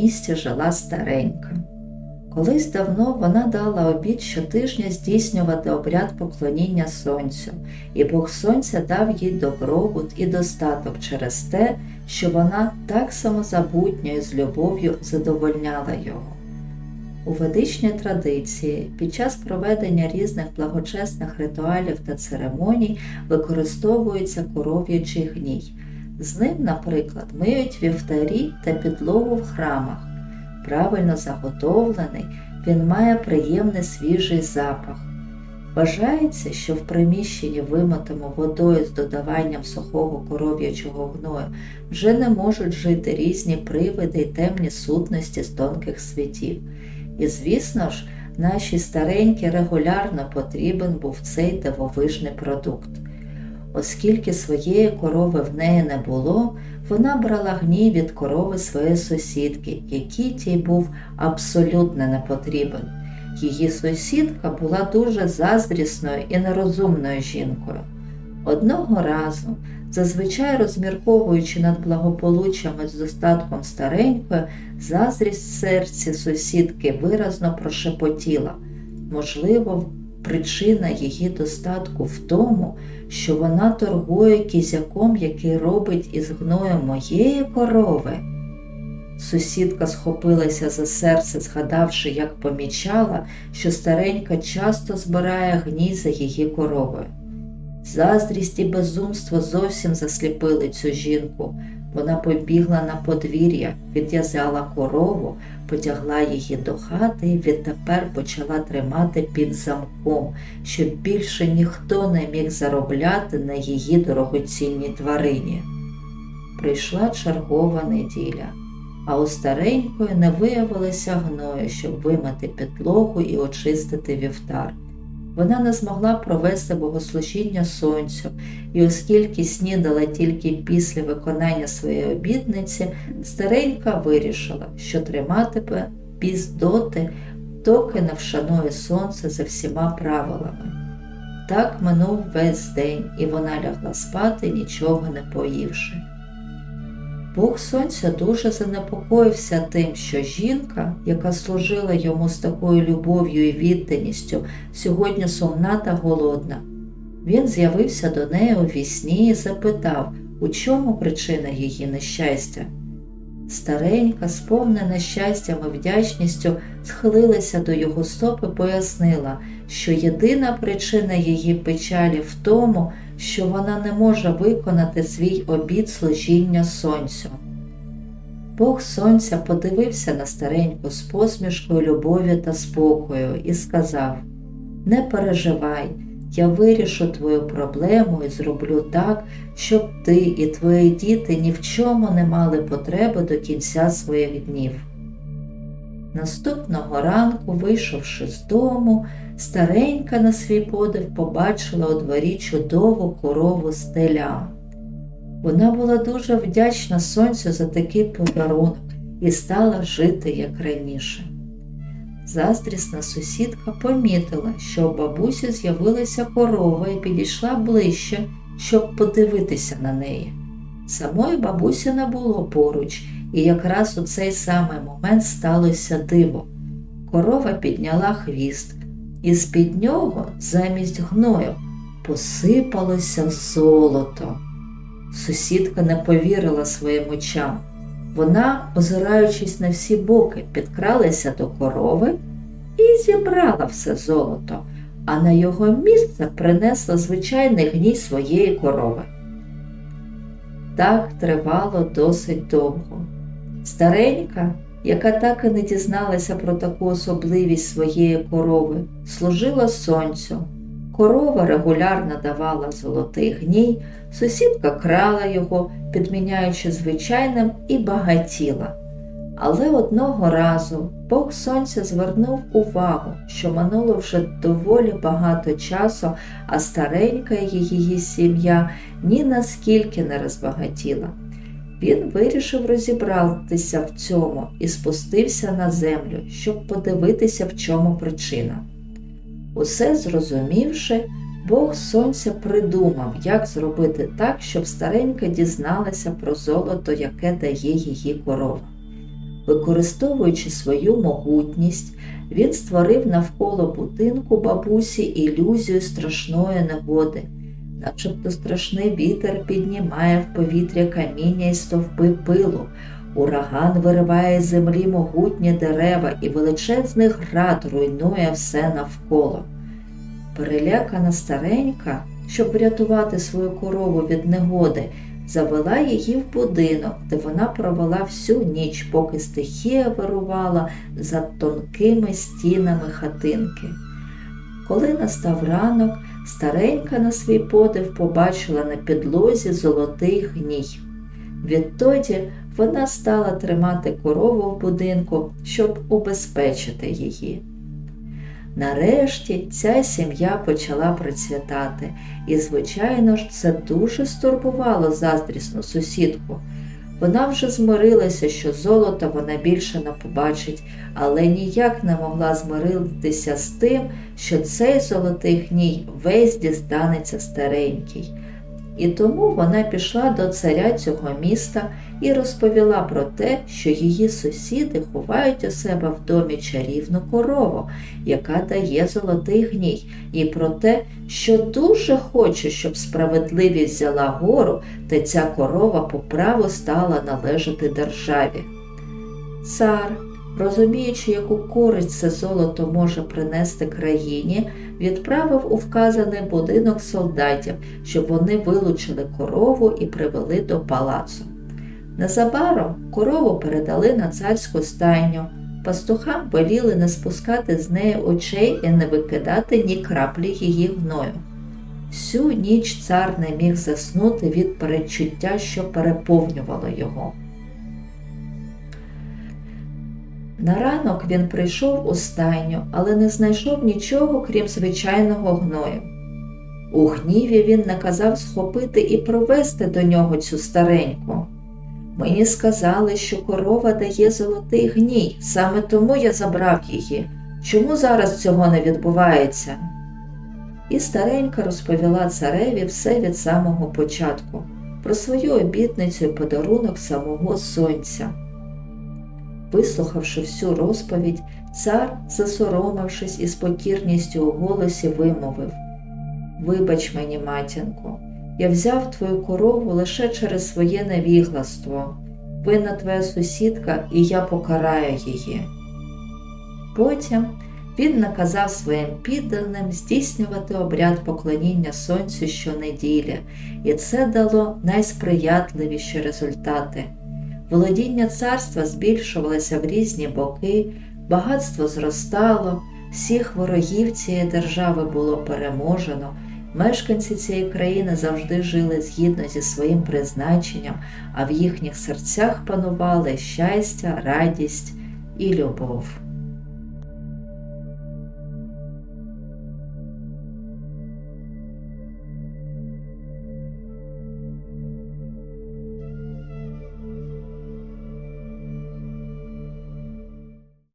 місті жила старенька. Колись давно вона дала обід щотижня здійснювати обряд поклоніння сонцю, і Бог Сонця дав їй добробут і достаток через те, що вона так самозабутньо і з любов'ю задовольняла його. У ведичній традиції під час проведення різних благочесних ритуалів та церемоній використовується коров'ячий гній. З ним, наприклад, миють вівтарі та підлогу в храмах. Правильно заготовлений, він має приємний свіжий запах. Вважається, що в приміщенні, вимитому водою з додаванням сухого коров'ячого гною, вже не можуть жити різні привиди й темні сутності з тонких світів. І, звісно ж, нашій старенькі регулярно потрібен був цей дивовижний продукт. Оскільки своєї корови в неї не було, вона брала гній від корови своєї сусідки, якій тій був абсолютно не потрібен. Її сусідка була дуже заздрісною і нерозумною жінкою. Одного разу, зазвичай розмірковуючи над благополуччями з достатком старенької, заздрість серці сусідки виразно прошепотіла. Можливо, причина її достатку в тому, що вона торгує кізяком, який робить із гною моєї корови. Сусідка схопилася за серце, згадавши, як помічала, що старенька часто збирає гній за її коровою. Заздрість і безумство зовсім засліпили цю жінку. Вона побігла на подвір'я, відв'язала корову, потягла її до хати і відтепер почала тримати під замком, щоб більше ніхто не міг заробляти на її дорогоцінній тварині. Прийшла чергова неділя, а у старенької не виявилося гною, щоб вимити підлогу і очистити вівтар. Вона не змогла провести богослужіння сонцю, і оскільки снідала тільки після виконання своєї обідниці, старенька вирішила, що триматиме піст доти, доки не вшанує сонце за всіма правилами. Так минув весь день, і вона лягла спати, нічого не поївши. Бог сонця дуже занепокоївся тим, що жінка, яка служила йому з такою любов'ю і відданістю, сьогодні сумна та голодна. Він з'явився до неї у вісні і запитав, у чому причина її нещастя. Старенька, сповнена щастям і вдячністю, схилилася до його стоп і пояснила, що єдина причина її печалі в тому, що вона не може виконати свій обід служіння сонцю. Бог сонця подивився на стареньку з посмішкою любові та спокою і сказав Не переживай, я вирішу твою проблему і зроблю так, щоб ти і твої діти ні в чому не мали потреби до кінця своїх днів. Наступного ранку, вийшовши з дому, старенька на свій подив побачила у дворі чудову корову стеля. Вона була дуже вдячна сонцю за такий подарунок і стала жити як раніше. Заздрісна сусідка помітила, що у бабусі з'явилася корова і підійшла ближче, щоб подивитися на неї. Самої бабусі не було поруч, і якраз у цей самий момент сталося диво. Корова підняла хвіст, і з-під нього, замість гною, посипалося золото. Сусідка не повірила своїм очам. Вона, озираючись на всі боки, підкралася до корови і зібрала все золото, а на його місце принесла звичайний гній своєї корови. Так тривало досить довго. Старенька, яка так і не дізналася про таку особливість своєї корови, служила сонцю. Корова регулярно давала золотий гній, сусідка крала його, підміняючи звичайним, і багатіла. Але одного разу Бог Сонця звернув увагу, що минуло вже доволі багато часу, а старенька її сім'я ні наскільки не розбагатіла. Він вирішив розібратися в цьому і спустився на землю, щоб подивитися, в чому причина. Усе зрозумівши, Бог сонця придумав, як зробити так, щоб старенька дізналася про золото, яке дає її корова. Використовуючи свою могутність, він створив навколо будинку бабусі ілюзію страшної негоди, начебто страшний вітер піднімає в повітря каміння і стовпи пилу. Ураган вириває з землі могутні дерева і величезний град руйнує все навколо. Перелякана старенька, щоб врятувати свою корову від негоди, завела її в будинок, де вона провела всю ніч, поки стихія вирувала за тонкими стінами хатинки. Коли настав ранок, старенька на свій подив побачила на підлозі золотий гній. Відтоді вона стала тримати корову в будинку, щоб убезпечити її. Нарешті ця сім'я почала процвітати, і, звичайно ж, це дуже стурбувало заздрісну сусідку. Вона вже змирилася, що золота вона більше не побачить, але ніяк не могла змиритися з тим, що цей золотий гній весь дістанеться старенький. І тому вона пішла до царя цього міста і розповіла про те, що її сусіди ховають у себе в домі чарівну корову, яка дає золотий гній, і про те, що дуже хоче, щоб справедливість взяла гору, та ця корова по праву стала належати державі. Цар, розуміючи, яку користь це золото може принести країні, відправив у вказаний будинок солдатів, щоб вони вилучили корову і привели до палацу. Незабаром корову передали на царську стайню. Пастухам веліли не спускати з неї очей і не викидати ні краплі її гною. Всю ніч цар не міг заснути від передчуття, що переповнювало його. На ранок він прийшов у стайню, але не знайшов нічого, крім звичайного гною. У гніві він наказав схопити і провести до нього цю стареньку. Мені сказали, що корова дає золотий гній, саме тому я забрав її. Чому зараз цього не відбувається? І старенька розповіла цареві все від самого початку, про свою обітницю і подарунок самого сонця. Вислухавши всю розповідь, цар, засоромившись і з покірністю у голосі, вимовив Вибач мені, матінко, я взяв твою корову лише через своє невігластво. Винна твоя сусідка, і я покараю її. Потім він наказав своїм підданим здійснювати обряд поклоніння сонцю щонеділі, і це дало найсприятливіші результати. Володіння царства збільшувалося в різні боки, багатство зростало, всіх ворогів цієї держави було переможено. Мешканці цієї країни завжди жили згідно зі своїм призначенням, а в їхніх серцях панували щастя, радість і любов.